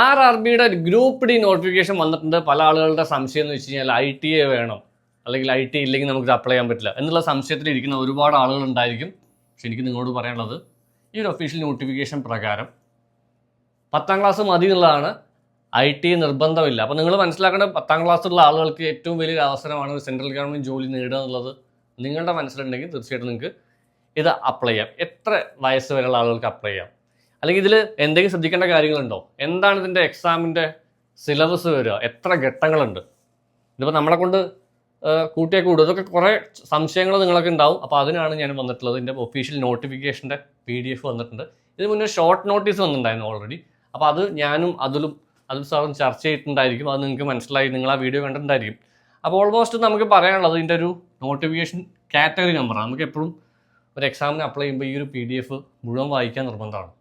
R R ബിയുടെ group D notification വന്നിട്ടുണ്ട്. പല ആളുകളുടെ സംശയം എന്ന് വെച്ച് കഴിഞ്ഞാൽ ഐ ടി എ വേണം. അല്ലെങ്കിൽ ഐ ടി ഇല്ലെങ്കിൽ നമുക്ക് അപ്ലൈ ചെയ്യാൻ പറ്റില്ല. എന്നുള്ള സംശയത്തിൽ ഇരിക്കുന്ന ഒരുപാട് ആളുകൾ ഉണ്ടായിരിക്കും. പക്ഷെ എനിക്ക് നിങ്ങളോട് പറയാനുള്ളത് ഈ ഒരു ഒഫീഷ്യൽ നോട്ടിഫിക്കേഷൻ പ്രകാരം പത്താം ക്ലാസ് മതി എന്നുള്ളതാണ് ഐ ടി നിർബന്ധമില്ല. അപ്പോൾ നിങ്ങൾ മനസ്സിലാക്കേണ്ട പത്താം ക്ലാസ്സിലുള്ള ആളുകൾക്ക് ഏറ്റവും വലിയൊരു അവസരമാണ് സെൻട്രൽ ഗവൺമെന്റ് ജോലി നേടുക എന്നുള്ളത്. നിങ്ങളുടെ മനസ്സിലുണ്ടെങ്കിൽ തീർച്ചയായിട്ടും നിങ്ങൾക്ക് ഇത് അപ്ലൈ ചെയ്യാം. എത്ര വയസ്സ് വരെയുള്ള ആളുകൾക്ക് അപ്ലൈ ചെയ്യാം? അല്ലെങ്കിൽ ഇതിൽ എന്തെങ്കിലും ശ്രദ്ധിക്കേണ്ട കാര്യങ്ങളുണ്ടോ? എന്താണ് ഇതിന്റെ എക്സാമിന്റെ സിലബസ് വരിക? എത്ര ഘട്ടങ്ങളുണ്ട്? ഇതിപ്പോൾ നമ്മളെ കൊണ്ട് കൂട്ടിയേ കൂടും ഇതൊക്കെ കുറേ സംശയങ്ങൾ നിങ്ങളൊക്കെ ഉണ്ടാവും. അപ്പോൾ അതിനാണ് ഞാൻ വന്നിട്ടുള്ളത്. ഇതിന്റെ ഒഫീഷ്യൽ നോട്ടിഫിക്കേഷന്റെ പി ഡി എഫ് വന്നിട്ടുണ്ട്. ഇതിന് മുന്നേ ഷോർട്ട് നോട്ടീസ് വന്നിട്ടുണ്ടായിരുന്നു ഓൾറെഡി അപ്പോൾ അത് ഞാനും അതിലും അതും സാറും ചർച്ച ചെയ്തിട്ടുണ്ടായിരിക്കും. അത് നിങ്ങൾക്ക് മനസ്സിലായി. നിങ്ങൾ ആ വീഡിയോ കണ്ടിട്ടുണ്ടായിരിക്കും. അപ്പോൾ ഓൾമോസ്റ്റ് നമുക്ക് പറയാനുള്ളത് ഇതിന്റെ ഒരു നോട്ടിഫിക്കേഷൻ കാറ്റഗറി നമ്പറാണ് നമുക്ക് എപ്പോഴും ഒരു എക്സാമിന് അപ്ലൈ ചെയ്യുമ്പോൾ ഈ ഒരു പി ഡി എഫ് മുഴുവൻ വായിക്കാൻ നിർബന്ധമാണ്.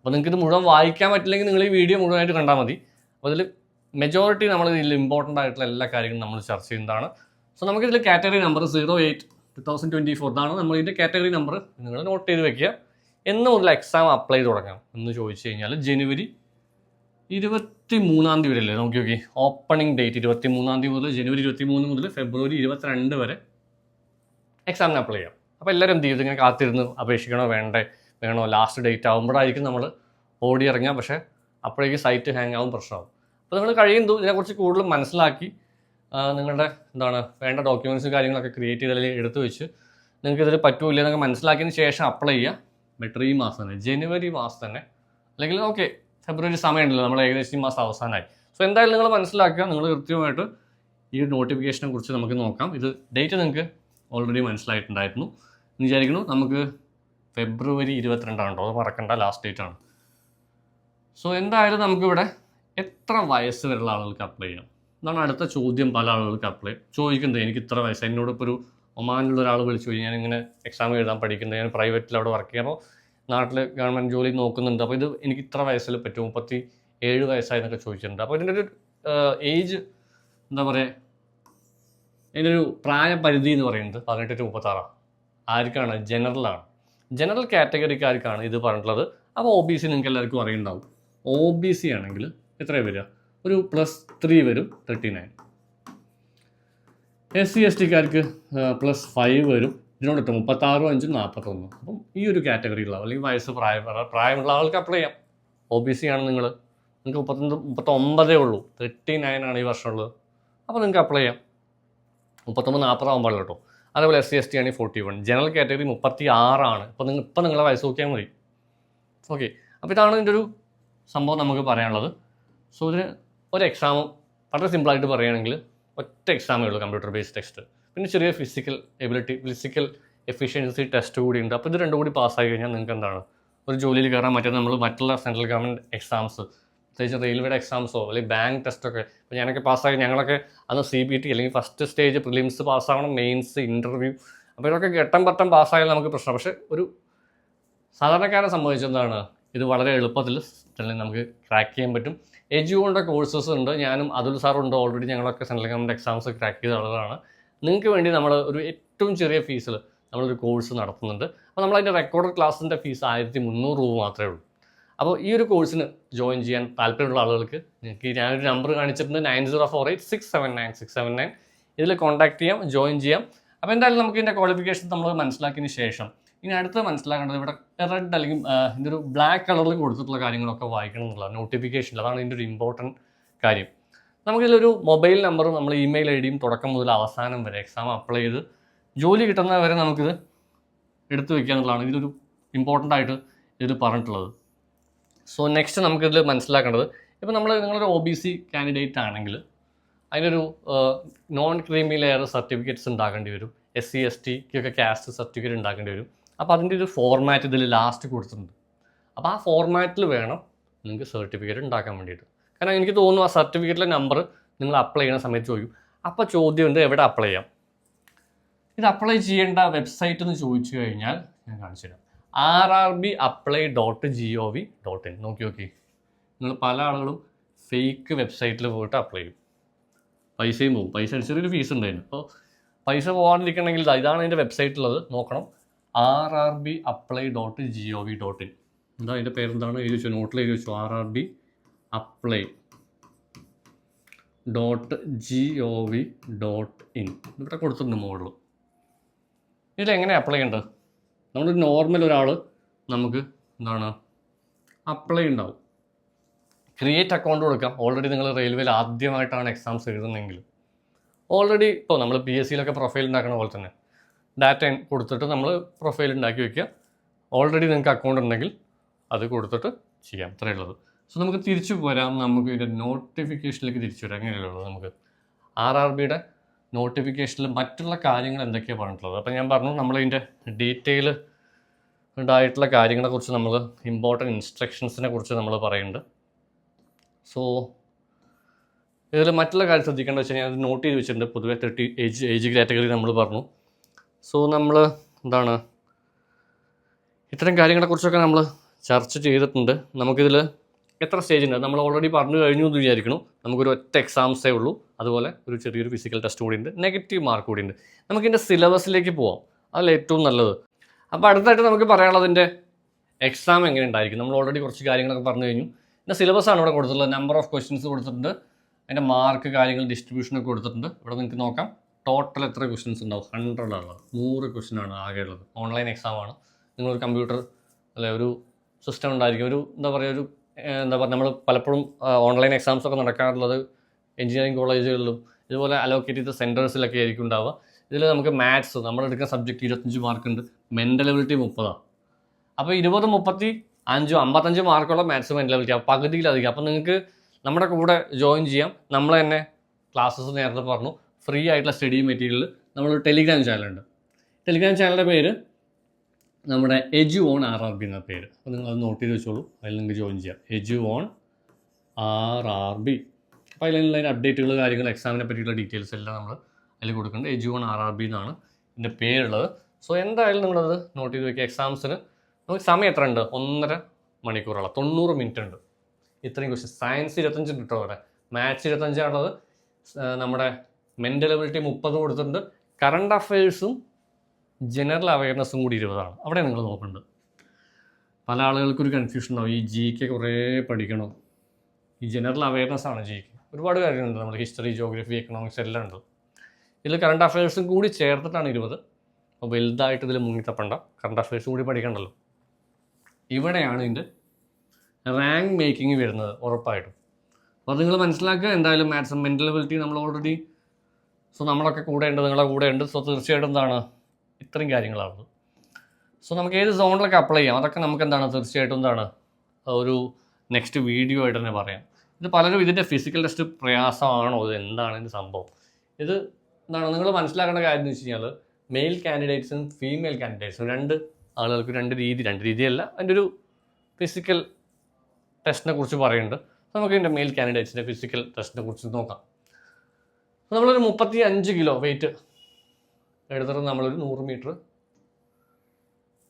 അപ്പോൾ നിങ്ങൾക്ക് ഇത് മുഴുവൻ വായിക്കാൻ പറ്റില്ലെങ്കിൽ നിങ്ങൾ ഈ വീഡിയോ മുഴുവനായിട്ട് കണ്ടാൽ മതി. അപ്പോൾ ഇതിൽ മെജോറിറ്റി നമ്മൾ ഇതിൽ ഇമ്പോർട്ടന്റ് ആയിട്ടുള്ള എല്ലാ കാര്യങ്ങളും നമ്മൾ ചർച്ച ചെയ്യുന്നതാണ്. സോ നമുക്കിതിൽ category number zero eight two thousand twenty four ഇതാണ് നമ്മൾ ഇതിന്റെ കാറ്റഗറി നമ്പർ നിങ്ങൾ നോട്ട് ചെയ്ത് വെക്കുക. എന്ന് മുതൽ എക്സാം അപ്ലൈ ചെയ്ത് തുടങ്ങാം. എന്ന് ചോദിച്ചു കഴിഞ്ഞാൽ ജനുവരി ഇരുപത്തി മൂന്നാം തീയതി വരെയല്ലേ? നോക്കി നോക്കി. ഓപ്പണിംഗ് ഡേറ്റ് ഇരുപത്തി മൂന്നാം തീയതി മുതൽ ജനുവരി ഇരുപത്തി മൂന്ന് മുതൽ ഫെബ്രുവരി ഇരുപത്തിരണ്ട് വരെ എക്സാമിന് അപ്ലൈ ചെയ്യാം. അപ്പോൾ എല്ലാവരും എന്ത് ചെയ്തു ഇങ്ങനെ കാത്തിരുന്ന് അപേക്ഷിക്കണോ? വേണ്ടേ? വേണോ? ലാസ്റ്റ് ഡേറ്റ് ആകുമ്പോഴായിരിക്കും നമ്മൾ ഓടി ഇറങ്ങുക. പക്ഷേ അപ്പോഴേക്ക് സൈറ്റ് ഹാങ് ആവും പ്രശ്നമാവും. അപ്പോൾ നിങ്ങൾ കഴിയുന്നു ഇതിനെക്കുറിച്ച് കൂടുതൽ മനസ്സിലാക്കി നിങ്ങളുടെ എന്താണ് വേണ്ട ഡോക്യുമെന്റ്സും കാര്യങ്ങളൊക്കെ ക്രിയേറ്റ് ചെയ്ത് അല്ലെങ്കിൽ എടുത്തു വെച്ച് നിങ്ങൾക്ക് ഇതിൽ പറ്റൂല എന്നൊക്കെ മനസ്സിലാക്കിയതിന് ശേഷം അപ്ലൈ ചെയ്യുക. ബെറ്റർ ഈ മാസം തന്നെ. ജനുവരി മാസം തന്നെ. അല്ലെങ്കിൽ ഓക്കെ ഫെബ്രുവരി സമയമുണ്ടല്ലോ. നമ്മൾ ഏകദേശം ഈ മാസം അവസാനമായി. സോ എന്തായാലും നിങ്ങൾ മനസ്സിലാക്കുക. നിങ്ങൾ കൃത്യമായിട്ട് ഈ നോട്ടിഫിക്കേഷനെ കുറിച്ച് നമുക്ക് നോക്കാം. ഇത് ഡേറ്റ് നിങ്ങൾക്ക് ഓൾറെഡി മനസ്സിലായിട്ടുണ്ടായിരുന്നു. വിചാരിക്കുന്നു. നമുക്ക് ഫെബ്രുവരി ഇരുപത്തിരണ്ടാണ് കേട്ടോ അത് മറക്കണ്ട ലാസ്റ്റ് ഡേറ്റ് ആണ്. സോ എന്തായാലും നമുക്കിവിടെ എത്ര വയസ്സ് വരെയുള്ള ആളുകൾക്ക് അപ്ലൈ ചെയ്യാം? എന്നാണ് അടുത്ത ചോദ്യം പല ആളുകൾക്ക് അപ്ലൈ ചോദിക്കുന്നത് എനിക്ക് ഇത്ര വയസ്സ് എന്നോട് ഇപ്പോൾ ഒരു ഒമാനിലുള്ള ഒരാൾ വിളിച്ചു ചോദിച്ചു ഞാൻ ഇങ്ങനെ എക്സാം എഴുതാൻ പഠിക്കുന്നത് ഞാൻ പ്രൈവറ്റിൽ അവിടെ വർക്ക് ചെയ്യുമ്പോൾ നാട്ടിൽ ഗവൺമെന്റ് ജോലി നോക്കുന്നുണ്ട് അപ്പോൾ ഇത് എനിക്ക് ഇത്ര വയസ്സിൽ പറ്റും മുപ്പത്തി ഏഴ് വയസ്സായി എന്നൊക്കെ ചോദിച്ചിട്ടുണ്ട്. അപ്പോൾ ഇതിന്റെ ഒരു ഏജ് എന്താ പറയുക ഇതിന്റെ ഒരു പ്രായപരിധി എന്ന് പറയുന്നത് പതിനെട്ട് ടു മുപ്പത്താറാണ്. ആർക്കാണ്? ജനറലാണ് ജനറൽ കാറ്റഗറിക്കാർക്കാണ് ഇത് പറഞ്ഞിട്ടുള്ളത്. അപ്പോൾ ഒ ബി സി നിങ്ങൾക്ക് എല്ലാവർക്കും അറിയുന്നുണ്ടാവും ഒ ബി സി ആണെങ്കിൽ എത്രയാണ് വരിക? ഒരു പ്ലസ് ത്രീ വരും thirty nine S C S ടിക്കാർക്ക് plus five വരും. ഇതിനോടൊട്ട് മുപ്പത്താറും അഞ്ചും നാൽപ്പത്തൊന്നും അപ്പം ഈ ഒരു കാറ്റഗറിയിലുള്ള അല്ലെങ്കിൽ വയസ്സ് പ്രായം പ്രായമുള്ള ആൾക്ക് അപ്ലൈ ചെയ്യാം. ഒ ബി സി ആണ് നിങ്ങൾ. നിങ്ങൾക്ക് മുപ്പത്തൊന്ന് മുപ്പത്തൊമ്പതേ ഉള്ളൂ. തേർട്ടി നയൻ ആണ് ഈ വർഷമുള്ളത്. അപ്പോൾ നിങ്ങൾക്ക് അപ്ലൈ ചെയ്യാം. മുപ്പത്തൊമ്പത് നാൽപ്പതാവാൻ കേട്ടോ. അതേപോലെ എസ് സി എസ് ടി ആണെങ്കിൽ ഫോർട്ടി വൺ ജനറൽ കാറ്റഗറി മുപ്പത്തി ആറാണ് ഇപ്പോൾ നിങ്ങൾ ഇപ്പം നിങ്ങളെ വയസ്സ് നോക്കിയാൽ മതി. ഓക്കെ അപ്പോൾ ഇതാണ് ഇതിന്റെ ഒരു സംഭവം നമുക്ക് പറയാനുള്ളത്. സോ ഇതിന് ഒരു എക്സാം വളരെ സിമ്പിളായിട്ട് പറയുകയാണെങ്കിൽ ഒറ്റ എക്സാമേ ഉള്ളൂ കമ്പ്യൂട്ടർ ബേസ്ഡ് ടെസ്റ്റ് പിന്നെ ചെറിയ physical ability physical efficiency test കൂടി ഉണ്ട്. അപ്പോൾ ഇത് രണ്ടും കൂടി പാസ്സായി കഴിഞ്ഞാൽ നിങ്ങൾക്ക് എന്താണ്? ഒരു ജോലിയിൽ കയറാൻ പറ്റും നമ്മൾ മറ്റുള്ള സെൻട്രൽ ഗവൺമെന്റ് എക്സാംസ് പ്രത്യേകിച്ച് റെയിൽവേയുടെ എക്സാംസോ അല്ലെങ്കിൽ ബാങ്ക് ടെസ്റ്റൊക്കെ ഇപ്പോൾ ഞാനൊക്കെ പാസ്സായി ഞങ്ങളൊക്കെ അന്ന് സി ബി ടി അല്ലെങ്കിൽ ഫസ്റ്റ് സ്റ്റേജ് പ്രിലിംസ് പാസ്സാവണം മെയിൻസ് ഇന്റർവ്യൂ അപ്പോൾ ഇതൊക്കെ ഘട്ടം പട്ടം പാസ്സായാലും നമുക്ക് പ്രശ്നം പക്ഷേ ഒരു സാധാരണക്കാരെ സംബന്ധിച്ചെന്താണ് ഇത് വളരെ എളുപ്പത്തിൽ നമുക്ക് ക്രാക്ക് ചെയ്യാൻ പറ്റും. എജുകൊണ്ട കോഴ്സസ് ഉണ്ട്. ഞാനും അതുൽ സാറുണ്ട് ഓൾറെഡി ഞങ്ങളൊക്കെ സെൻട്രൽ ഗവൺമെന്റ് എക്സാംസ് ക്രാക്ക് ചെയ്ത ആളുകളാണ്. നിങ്ങൾക്ക് വേണ്ടി നമ്മൾ ഒരു ഏറ്റവും ചെറിയ ഫീസിൽ നമ്മളൊരു കോഴ്സ് നടത്തുന്നുണ്ട്. അപ്പോൾ നമ്മളതിന്റെ റെക്കോർഡ് ക്ലാസ്സിന്റെ ഫീസ് ആയിരത്തി മുന്നൂറ് രൂപ മാത്രമേ ഉള്ളൂ. അപ്പോൾ ഈ ഒരു കോഴ്സിന് ജോയിൻ ചെയ്യാൻ താല്പര്യമുള്ള ആളുകൾക്ക് നിങ്ങൾക്ക് ഞാനൊരു നമ്പർ കാണിച്ചിട്ടുണ്ട് nine zero four eight six seven nine six seven nine ഇതിൽ കോൺടാക്ട് ചെയ്യാം ജോയിൻ ചെയ്യാം. അപ്പോൾ എന്തായാലും നമുക്ക് ഇതിന്റെ ക്വാളിഫിക്കേഷൻ നമ്മൾ മനസ്സിലാക്കിയതിന് ശേഷം ഇനി അടുത്ത് മനസ്സിലാക്കേണ്ടത് ഇവിടെ റെഡ് അല്ലെങ്കിൽ ഇതിന്റെ ഒരു ബ്ലാക്ക് കളറിൽ കൊടുത്തിട്ടുള്ള കാര്യങ്ങളൊക്കെ വായിക്കണം എന്നുള്ള നോട്ടിഫിക്കേഷൻ അതാണ് ഇതിന്റെ ഒരു ഇമ്പോർട്ടന്റ് കാര്യം. നമുക്കിതിലൊരു മൊബൈൽ നമ്പറും നമ്മൾ ഇമെയിൽ ഐ ഡിയും തുടക്കം മുതൽ അവസാനം വരെ എക്സാം അപ്ലൈ ചെയ്ത് ജോലി കിട്ടുന്നവരെ നമുക്കിത് എടുത്തു വെക്കുക എന്നുള്ളതാണ് ഇതിലൊരു ഇമ്പോർട്ടന്റ് ആയിട്ട് ഇതിൽ പറഞ്ഞിട്ടുള്ളത്. സോ നെക്സ്റ്റ് നമുക്കിതിൽ മനസ്സിലാക്കേണ്ടത് ഇപ്പോൾ നമ്മൾ നിങ്ങളൊരു ഒ ബി സി കാൻഡിഡേറ്റ് ആണെങ്കിൽ അതിനൊരു നോൺ ക്രീമി ലെയർ സർട്ടിഫിക്കറ്റ്സ് ഉണ്ടാക്കേണ്ടി വരും. എസ് സി എസ് ടിക്കൊക്കെ കാസ്റ്റ് സർട്ടിഫിക്കറ്റ് ഉണ്ടാക്കേണ്ടി വരും. അപ്പോൾ അതിന്റെ ഒരു ഫോർമാറ്റ് ഇതിൽ ലാസ്റ്റ് കൊടുത്തിട്ടുണ്ട്. അപ്പോൾ ആ ഫോർമാറ്റിൽ വേണം നിങ്ങൾക്ക് സർട്ടിഫിക്കറ്റ് ഉണ്ടാക്കാൻ വേണ്ടിയിട്ട്. കാരണം എനിക്ക് തോന്നുന്നു ആ സർട്ടിഫിക്കറ്റിലെ നമ്പർ നിങ്ങൾ അപ്ലൈ ചെയ്യുന്ന സമയത്ത് ചോദിക്കും. അപ്പോൾ ചോദ്യം ഉണ്ട് എവിടെ അപ്ലൈ ചെയ്യാം? ഇത് അപ്ലൈ ചെയ്യേണ്ട വെബ്സൈറ്റ് എന്ന് ചോദിച്ചു കഴിഞ്ഞാൽ ഞാൻ കാണിച്ചു തരാം R R B apply dot G O V dot in നോക്കി നോക്കി. നിങ്ങൾ പല ആളുകളും ഫേക്ക് വെബ്സൈറ്റിൽ പോയിട്ട് അപ്ലൈ ചെയ്യും. പൈസയും പോകും പൈസ ചെറിയൊരു ഫീസ് ഉണ്ടായിരുന്നു. അപ്പോൾ പൈസ പോകാണ്ടിരിക്കണമെങ്കിൽ ഇതാണ് അതിന്റെ വെബ്സൈറ്റുള്ളത് നോക്കണം. R R B apply dot G O V dot in എന്താ അതിന്റെ പേരെന്താണ്? എഴുതി വെച്ചു. നോട്ടിൽ എഴുതി വെച്ചു. R R B apply dot G O V dot in ഇവിടെ കൊടുത്തിട്ടുണ്ട് മുകളിൽ ഇതിലെങ്ങനെ അപ്ലൈ ചെയ്യേണ്ടത്? നമ്മളൊരു നോർമൽ ഒരാൾ നമുക്ക് എന്താണ് അപ്ലൈ ഉണ്ടാവും. ക്രിയേറ്റ് അക്കൗണ്ട് കൊടുക്കാം. ഓൾറെഡി നിങ്ങൾ റെയിൽവേയിൽ ആദ്യമായിട്ടാണ് എക്സാംസ് എഴുതുന്നതെങ്കിൽ. ഓൾറെഡി ഇപ്പോൾ നമ്മൾ പി എസ് സിയിലൊക്കെ പ്രൊഫൈൽ ഉണ്ടാക്കുന്ന പോലെ തന്നെ. ഡാറ്റ കൊടുത്തിട്ട് നമ്മൾ പ്രൊഫൈൽ ഉണ്ടാക്കി വയ്ക്കുക ഓൾറെഡി നിങ്ങൾക്ക് അക്കൗണ്ട് ഉണ്ടെങ്കിൽ അത് കൊടുത്തിട്ട് ചെയ്യാം. അത്രയേ ഉള്ളത്. സോ നമുക്ക് തിരിച്ചു പോരാം നമുക്ക് ഇതിന്റെ നോട്ടിഫിക്കേഷനിലേക്ക് തിരിച്ചു വരാം. അങ്ങനെയുള്ളത് നമുക്ക്? ആർ ആർ ബിയുടെ നോട്ടിഫിക്കേഷനിൽ മറ്റുള്ള കാര്യങ്ങൾ എന്തൊക്കെയാണ് പറഞ്ഞിട്ടുള്ളത്? അപ്പോൾ ഞാൻ പറഞ്ഞു നമ്മളതിന്റെ ഡീറ്റെയിൽ ഉണ്ടായിട്ടുള്ള കാര്യങ്ങളെക്കുറിച്ച് നമ്മൾ ഇമ്പോർട്ടന്റ് ഇൻസ്ട്രക്ഷൻസിനെ കുറിച്ച് നമ്മൾ പറയുന്നുണ്ട്. സോ ഇതിൽ മറ്റുള്ള കാര്യം ശ്രദ്ധിക്കേണ്ടത് വെച്ച് കഴിഞ്ഞാൽ നോട്ട് ചെയ്ത് വെച്ചിട്ടുണ്ട്. പൊതുവെ തേർട്ടി ഏജ് ഏജ് കാറ്റഗറി നമ്മൾ പറഞ്ഞു. സോ നമ്മൾ എന്താണ് ഇത്തരം കാര്യങ്ങളെക്കുറിച്ചൊക്കെ നമ്മൾ ചർച്ച ചെയ്തിട്ടുണ്ട്. നമുക്കിതിൽ എത്ര സ്റ്റേജ് ഉണ്ട്? നമ്മൾ ഓൾറെഡി പറഞ്ഞു കഴിഞ്ഞു എന്ന് വിചാരിക്കുന്നു. നമുക്കൊരു ഒറ്റ എക്സാംസേ ഉള്ളൂ. അതുപോലെ ഒരു ചെറിയൊരു ഫിസിക്കൽ ടെസ്റ്റ് കൂടി ഉണ്ട്. നെഗറ്റീവ് മാർക്ക് കൂടി ഉണ്ട്. നമുക്കിതിന്റെ സിലബസിലേക്ക് പോവാം. അതല്ല ഏറ്റവും നല്ലത്. അപ്പോൾ അടുത്തായിട്ട് നമുക്ക് പറയാനുള്ളതിന്റെ എക്സാം എങ്ങനെ ഉണ്ടായിരിക്കും. നമ്മൾ ഓൾറെഡി കുറച്ച് കാര്യങ്ങളൊക്കെ പറഞ്ഞു കഴിഞ്ഞു. പിന്നെ സിലബസാണ് ഇവിടെ കൊടുത്തിട്ടുള്ളത്. നമ്പർ ഓഫ് ക്വസ്റ്റ്യൻസ് കൊടുത്തിട്ടുണ്ട്. അതിന്റെ മാർക്ക് കാര്യങ്ങൾ ഡിസ്ട്രിബ്യൂഷനൊക്കെ കൊടുത്തിട്ടുണ്ട്. ഇവിടെ നിങ്ങൾക്ക് നോക്കാം. ടോട്ടൽ എത്ര ക്വസ്റ്റ്യൻസ് ഉണ്ടാവും? ഹൺഡ്രഡ് ആണ് നൂറ് ക്വസ്റ്റ്യൻ ആണ് ആകെ ഉള്ളത്. ഓൺലൈൻ എക്സാമാണ് നിങ്ങളൊരു കമ്പ്യൂട്ടർ അല്ലെ ഒരു സിസ്റ്റം ഉണ്ടായിരിക്കും. ഒരു എന്താ പറയുക ഒരു എന്താ പറയുക നമ്മൾ പലപ്പോഴും ഓൺലൈൻ എക്സാംസ് ഒക്കെ നടക്കാറുള്ളത് എഞ്ചിനീയറിംഗ് കോളേജുകളിലും ഇതുപോലെ അലോക്കേറ്റ് ചെയ്ത സെന്റേഴ്സിലൊക്കെ ആയിരിക്കും ഉണ്ടാവുക. ഇതിൽ നമുക്ക് മാത്സ് നമ്മൾ എടുക്കുന്ന സബ്ജക്റ്റ് ഇരുപത്തഞ്ച് മാർക്കുണ്ട് മെന്റൽ എബിലിറ്റി മുപ്പതാണ് അപ്പോൾ ഇരുപത് മുപ്പത്തി അഞ്ചും അമ്പത്തഞ്ച് മാർക്കുള്ള മാത്സ് മെന്റൽ എബിലിറ്റി അപ്പോൾ പകുതിയിലധികം. അപ്പോൾ നിങ്ങൾക്ക് നമ്മുടെ കൂടെ ജോയിൻ ചെയ്യാം. നമ്മൾ തന്നെ ക്ലാസ്സസ് നേരത്തെ പറഞ്ഞു. ഫ്രീ ആയിട്ടുള്ള സ്റ്റഡി മെറ്റീരിയൽ നമ്മൾ ടെലിഗ്രാം ചാനലുണ്ട് ടെലിഗ്രാം ചാനലിന്റെ പേര് നമ്മുടെ edu on R R B എന്ന പേര്. അപ്പോൾ നിങ്ങൾ അത് നോട്ട് ചെയ്ത് വെച്ചോളൂ. അതിൽ നിങ്ങൾക്ക് ജോയിൻ ചെയ്യാം. Edu on R R B. അപ്പോൾ അതിലുള്ള അപ്ഡേറ്റുകൾ കാര്യങ്ങൾ എക്സാമിനെ പറ്റിയുള്ള ഡീറ്റെയിൽസ് എല്ലാം നമ്മൾ അതിൽ കൊടുക്കുന്നുണ്ട് edu on R R B എന്നാണ് ഇതിന്റെ പേരുള്ളത്. സോ എന്തായാലും നിങ്ങളത് നോട്ട് ചെയ്ത് വയ്ക്കുക എക്സാംസിന് നമുക്ക് സമയം എത്ര ഉണ്ട്? ഒന്നര മണിക്കൂറുള്ള തൊണ്ണൂറ് മിനിറ്റ് ഉണ്ട്. ഇത്രയും ക്വസ്റ്റ്യൻ സയൻസ് ഇരുപത്തഞ്ച് കേട്ടോ അവിടെ മാത്സ് ഇരുപത്തഞ്ചാണുള്ളത് നമ്മുടെ മെന്റൽ എബിലിറ്റി മുപ്പത് കൊടുത്തിട്ടുണ്ട്. കറണ്ട് അഫയേഴ്സും ജനറൽ അവയർനെസ്സും കൂടി ഇരുപതാണ്. അവിടെ നിങ്ങൾ നോക്കേണ്ടത് പല ആളുകൾക്കൊരു ഉണ്ടാവും. ഈ ജി കെ കുറേ പഠിക്കണോ. ഈ ജനറൽ അവയർനെസ് ആണ് ജി കെ ഒരുപാട് കാര്യങ്ങളുണ്ട്. നമ്മൾ ഹിസ്റ്ററി ജോഗ്രഫി എക്കണോമിക്സ് എല്ലാം ഉണ്ട്. ഇതിൽ കറണ്ട് അഫയേഴ്സും കൂടി ചേർത്തിട്ടാണ് ഇരുപത്. അപ്പോൾ വലുതായിട്ട് ഇതിൽ മുങ്ങിത്തപ്പണ്ട കറണ്ട് അഫയേഴ്സ് കൂടി പഠിക്കണ്ടല്ലോ. ഇവിടെയാണ് ഇതിന്റെ റാങ്ക് മേക്കിംഗ് വരുന്നത് ഉറപ്പായിട്ടും. അപ്പോൾ നിങ്ങൾ മനസ്സിലാക്കുക. എന്തായാലും മാത്സ് മെന്റൽ എബിലിറ്റി നമ്മൾ ഓൾറെഡി സോ നമ്മളൊക്കെ കൂടെ ഉണ്ട് നിങ്ങളെ കൂടെ ഉണ്ട്. സോ തീർച്ചയായിട്ടും എന്താണ് ഇത്രയും കാര്യങ്ങളാണ് സോ നമുക്ക് ഏത് സോണിലൊക്കെ അപ്ലൈ ചെയ്യാം? അതൊക്കെ നമുക്ക് എന്താണ്? തീർച്ചയായിട്ടും എന്താണ്? ഒരു നെക്സ്റ്റ് വീഡിയോ ആയിട്ട് തന്നെ പറയാം. ഇത് പലരും ഇതിന്റെ ഫിസിക്കൽ ടെസ്റ്റ് പ്രയാസമാണോ? ഇത് എന്താണ് ഇതിന്റെ സംഭവം? ഇത് എന്താണ്? നിങ്ങൾ മനസ്സിലാക്കേണ്ട കാര്യം എന്ന് വെച്ച് കഴിഞ്ഞാൽ മെയിൽ കാൻഡിഡേറ്റ്സും ഫീമെയിൽ കാൻഡിഡേറ്റ്സും രണ്ട് ആളുകൾക്ക് രണ്ട് രീതി രണ്ട് രീതിയല്ല. അതിന്റെ ഒരു ഫിസിക്കൽ ടെസ്റ്റിനെ കുറിച്ച് പറയുന്നുണ്ട്. നമുക്ക് ഇതിന്റെ മെയിൽ കാൻഡിഡേറ്റ്സിന്റെ ഫിസിക്കൽ ടെസ്റ്റിനെ കുറിച്ച് നോക്കാം. നമ്മളൊരു മുപ്പത്തി അഞ്ച് കിലോ വെയിറ്റ് എടുത്തിട്ട് നമ്മളൊരു നൂറ് മീറ്റർ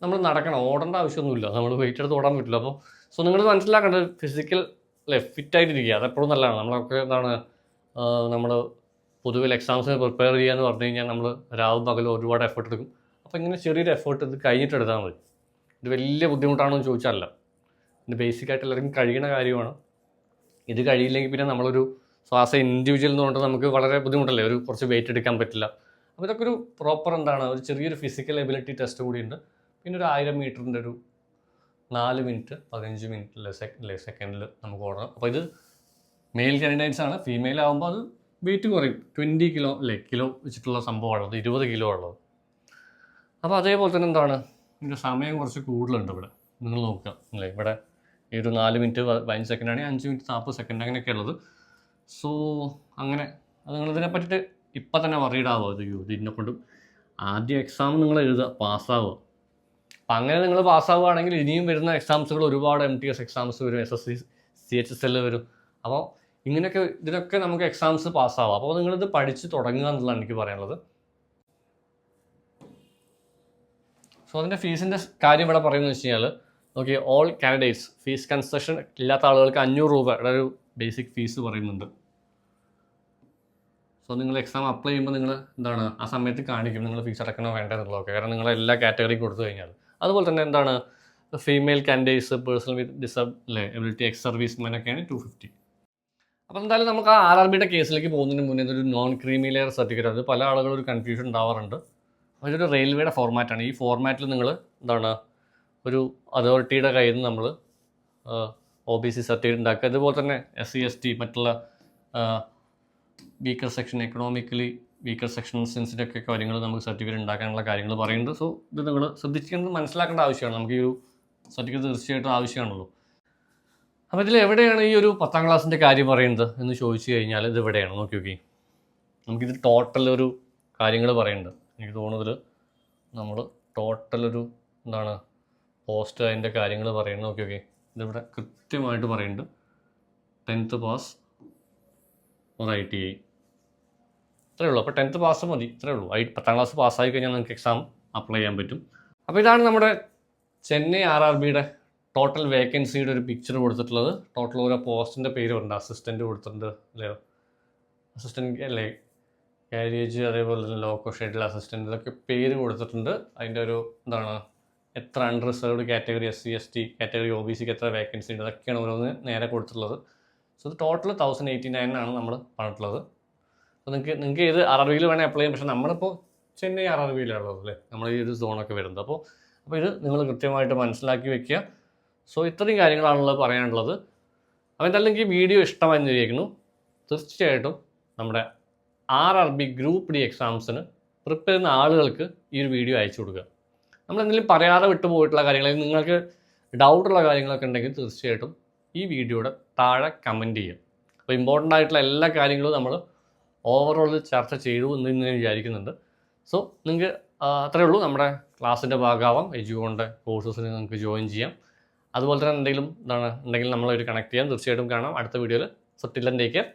നമ്മൾ നടക്കണം ഓടേണ്ട ആവശ്യമൊന്നുമില്ല. നമ്മൾ വെയിറ്റ് എടുത്ത് ഓടാൻ പറ്റില്ല. അപ്പോൾ സോ നിങ്ങൾ മനസ്സിലാക്കേണ്ടത് ഫിസിക്കൽ അല്ലെ ഫിറ്റായിട്ടിരിക്കുക അതെപ്പോഴും നല്ലതാണ്. നമ്മളൊക്കെ എന്താണ് നമ്മൾ പൊതുവിൽ എക്സാംസിന് പ്രിപ്പയർ ചെയ്യുക എന്ന് പറഞ്ഞു കഴിഞ്ഞാൽ നമ്മൾ രാവും പകലും ഒരുപാട് എഫേർട്ട് എടുക്കും. അപ്പോൾ ഇങ്ങനെ ചെറിയൊരു എഫേർട്ട് ഇത് കഴിഞ്ഞിട്ട് എടുത്താൽ മതി. ഇത് വലിയ ബുദ്ധിമുട്ടാണോ എന്ന് ചോദിച്ചാലല്ല. ഇത് ബേസിക്കായിട്ട് എല്ലാവർക്കും കഴിയുന്ന കാര്യമാണ്. ഇത് കഴിയില്ലെങ്കിൽ പിന്നെ നമ്മളൊരു സോ ആസ് എ ഇൻഡിവിജ്വൽ എന്ന് പറഞ്ഞിട്ട് നമുക്ക് വളരെ ബുദ്ധിമുട്ടല്ലേ? ഒരു കുറച്ച് വെയിറ്റ് എടുക്കാൻ പറ്റില്ല. അപ്പോൾ ഇതൊക്കെ ഒരു പ്രോപ്പർ എന്താണ്? ഒരു ചെറിയൊരു ഫിസിക്കൽ എബിലിറ്റി ടെസ്റ്റ് കൂടിയുണ്ട്. പിന്നെ ഒരു ആയിരം മീറ്ററിന്റെ ഒരു നാല് മിനിറ്റ് പതിനഞ്ച് മിനിറ്റിലെ സെക്കൻഡ് സെക്കൻഡിൽ നമുക്ക് ഓടണം. അപ്പോൾ ഇത് മെയിൽ കാൻഡിഡേറ്റ്സ് ആണ്. ഫീമെയിൽ ആകുമ്പോൾ അത് വെയിറ്റ് കുറയും. ട്വന്റി കിലോ അല്ലേ കിലോ വെച്ചിട്ടുള്ള സംഭവമാണ്. അത് ഇരുപത് കിലോ ഉള്ളത്. അപ്പോൾ അതേപോലെ തന്നെ എന്താണ്? ഇതിന്റെ സമയം കുറച്ച് കൂടുതലുണ്ട് ഇവിടെ. നിങ്ങൾ നോക്കുക. അല്ലേ ഇവിടെ ഈ ഒരു നാല് മിനിറ്റ് പതിനഞ്ച് സെക്കൻഡ് ആണെങ്കിൽ അഞ്ച് മിനിറ്റ് നാൽപ്പത് സെക്കൻഡ് അങ്ങനെയൊക്കെ ഉള്ളത് സോ അങ്ങനെ. അത് നിങ്ങളിതിനെ പറ്റിയിട്ട് ഇപ്പം തന്നെ വറീഡാവുക അത് ഇത് ഇതിനെ കൊണ്ടും. ആദ്യം എക്സാം നിങ്ങൾ എഴുതുക പാസ്സാവുക. അപ്പം അങ്ങനെ നിങ്ങൾ പാസ്സാവുകയാണെങ്കിൽ ഇനിയും വരുന്ന എക്സാംസുകൾ ഒരുപാട് എം ടി എസ് എക്സാംസ് വരും S S C C H S L വരും. അപ്പോൾ ഇങ്ങനെയൊക്കെ ഇതിനൊക്കെ നമുക്ക് എക്സാംസ് പാസ്സാവാം. അപ്പോൾ നിങ്ങളിത് പഠിച്ച് തുടങ്ങുക എന്നുള്ളതാണ് എനിക്ക് പറയാനുള്ളത്. സോ അതിന്റെ ഫീസിന്റെ കാര്യം ഇവിടെ പറയുന്നത് വെച്ച് കഴിഞ്ഞാൽ okay all candidates fees concession ഇല്ലാത്ത ആളുകൾക്ക് അഞ്ഞൂറ് രൂപയുടെ ഒരു ബേസിക് ഫീസ് പറയുന്നുണ്ട്. സോ നിങ്ങൾ എക്സാം അപ്ലൈ ചെയ്യുമ്പോൾ നിങ്ങൾ എന്താണ് ആ സമയത്ത് കാണിക്കും നിങ്ങൾ ഫീസ് അടക്കണോ വേണ്ട എന്നുള്ളതൊക്കെ കാരണം നിങ്ങൾ എല്ലാ കാറ്റഗറി കൊടുത്തു കഴിഞ്ഞാൽ. അതുപോലെ തന്നെ എന്താണ് female candidates personal with disability ex serviceman ഒക്കെയാണ് ടു ഫിഫ്റ്റി അപ്പോൾ എന്തായാലും നമുക്ക് ആ ആർ ആർ ബിയുടെ കേസിലേക്ക് പോകുന്നതിന് മുന്നേ ഇതൊരു നോൺ ക്രീമി ലെയർ സർട്ടിഫിക്കറ്റ് അത് പല ആളുകളും ഒരു കൺഫ്യൂഷൻ ഉണ്ടാവാറുണ്ട്. അപ്പോൾ ഇതൊരു റെയിൽവേയുടെ ഫോർമാറ്റാണ് ഈ ഫോർമാറ്റിൽ നിങ്ങൾ എന്താണ് ഒരു അതോറിറ്റിയുടെ കയ്യിൽ നിന്ന് നമ്മൾ ഒ ബി സി സർട്ടിഫിക്കറ്റ് ഉണ്ടാക്കുക. അതുപോലെ തന്നെ എസ് സി എസ് ടി മറ്റുള്ള വീക്കർ സെക്ഷൻ എക്കണോമിക്കലി വീക്കർ സെക്ഷൻസിന്റെ ഒക്കെ കാര്യങ്ങൾ നമുക്ക് സർട്ടിഫിക്കറ്റ് ഉണ്ടാക്കാനുള്ള കാര്യങ്ങൾ പറയുന്നുണ്ട്. സോ ഇത് നിങ്ങൾ ശ്രദ്ധിക്കുന്നത് മനസ്സിലാക്കേണ്ട ആവശ്യമാണ്. നമുക്ക് ഈ ഒരു സർട്ടിഫിക്കറ്റ് തീർച്ചയായിട്ടും ആവശ്യമാണല്ലോ. അപ്പോൾ ഇതിൽ എവിടെയാണ് ഈ ഒരു പത്താം ക്ലാസ്സിന്റെ കാര്യം പറയുന്നത് എന്ന് ചോദിച്ചു കഴിഞ്ഞാൽ ഇത് എവിടെയാണ് നോക്കി നോക്കി. നമുക്കിത് ടോട്ടൽ ഒരു കാര്യങ്ങൾ പറയുന്നുണ്ട്. എനിക്ക് തോന്നുന്നതിൽ നമ്മൾ ടോട്ടൽ ഒരു എന്താണ് പോസ്റ്റ് അതിന്റെ കാര്യങ്ങൾ പറയുന്നത്. നോക്കി നോക്കി. ഇതിവിടെ കൃത്യമായിട്ട് പറയുന്നുണ്ട്. Tenth pass or I T I ഇത്രയേ ഉള്ളൂ. അപ്പോൾ ടെൻത്ത് പാസ് മതി. ഇത്രയേ ഉള്ളൂ. ഐ പത്താം ക്ലാസ് പാസ്സായി കഴിഞ്ഞാൽ നിങ്ങൾക്ക് എക്സാം അപ്ലൈ ചെയ്യാൻ പറ്റും. അപ്പോൾ ഇതാണ് നമ്മുടെ ചെന്നൈ ആർ ആർ ബിയുടെ ടോട്ടൽ വേക്കൻസിയുടെ ഒരു പിക്ചർ കൊടുത്തിട്ടുള്ളത്. ടോട്ടൽ ഓരോ പോസ്റ്റിന്റെ പേര് ഉണ്ട് അസിസ്റ്റന്റ് കൊടുത്തിട്ടുണ്ട് അല്ലേ? അസിസ്റ്റന്റ് അല്ലേ? കാരിയേജ് അതേപോലെ തന്നെ ലോക്കോ ഷെഡിൽ അസിസ്റ്റന്റ് ഇതൊക്കെ പേര് കൊടുത്തിട്ടുണ്ട്. അതിന്റെ ഒരു എന്താണ്? എത്ര unreserved category S C S T category O B സിക്ക് എത്ര വേക്കൻസി ഉണ്ട്? അതൊക്കെയാണ് ഓരോന്ന് നേരെ കൊടുത്തിട്ടുള്ളത്. സോ ഇത് ടോട്ടൽ തൗസൻഡ് എയ്റ്റി നയൻ ആണ് നമ്മൾ പറഞ്ഞിട്ടുള്ളത്. അപ്പോൾ നിങ്ങൾക്ക് നിങ്ങൾക്ക് ഏത് ആർ ആർ ബിയിൽ വേണേൽ അപ്ലൈ ചെയ്യാം. പക്ഷേ നമ്മളിപ്പോൾ ചെന്നൈ ആർ ആർ ബിയിലുള്ളത് അല്ലേ? നമ്മൾ ഈ ഒരു സോണൊക്കെ വരുന്നത്. അപ്പോൾ അപ്പോൾ ഇത് നിങ്ങൾ കൃത്യമായിട്ട് മനസ്സിലാക്കി വെക്കുക. സോ ഇത്രയും കാര്യങ്ങളാണുള്ളത് പറയാനുള്ളത്. അപ്പോൾ എന്തായാലും എനിക്ക് വീഡിയോ ഇഷ്ടമായി വിചാരിക്കുന്നു. തീർച്ചയായിട്ടും നമ്മുടെ R R B group D എക്സാംസിന് prepare ചെയ്യുന്ന ആളുകൾക്ക് ഈ ഒരു വീഡിയോ അയച്ചു കൊടുക്കുക. നമ്മൾ എന്തെങ്കിലും പറയാതെ വിട്ടുപോയിട്ടുള്ള കാര്യങ്ങൾ നിങ്ങൾക്ക് ഡൗട്ടുള്ള കാര്യങ്ങളൊക്കെ ഉണ്ടെങ്കിൽ തീർച്ചയായിട്ടും ഈ വീഡിയോയുടെ താഴെ കമന്റ് ചെയ്യുക അപ്പോൾ ഇമ്പോർട്ടന്റ് ആയിട്ടുള്ള എല്ലാ കാര്യങ്ങളും നമ്മൾ ഓവറോൾ ചർച്ച ചെയ്തു എന്ന് ഞാൻ വിചാരിക്കുന്നുണ്ട്. സോ നിങ്ങൾക്ക് അത്രയേ ഉള്ളൂ. നമ്മുടെ ക്ലാസ്സിന്റെ ഭാഗമാവാം. എജുകോണിന്റെ കോഴ്സസിന് നിങ്ങൾക്ക് ജോയിൻ ചെയ്യാം. അതുപോലെ തന്നെ എന്തെങ്കിലും എന്താണ് ഉണ്ടെങ്കിൽ നമ്മളൊരു കണക്ട് ചെയ്യാം. തീർച്ചയായിട്ടും കാണാം. അടുത്ത വീഡിയോയിൽ സോ ടില്ലൻ ടേക്ക് കെയർ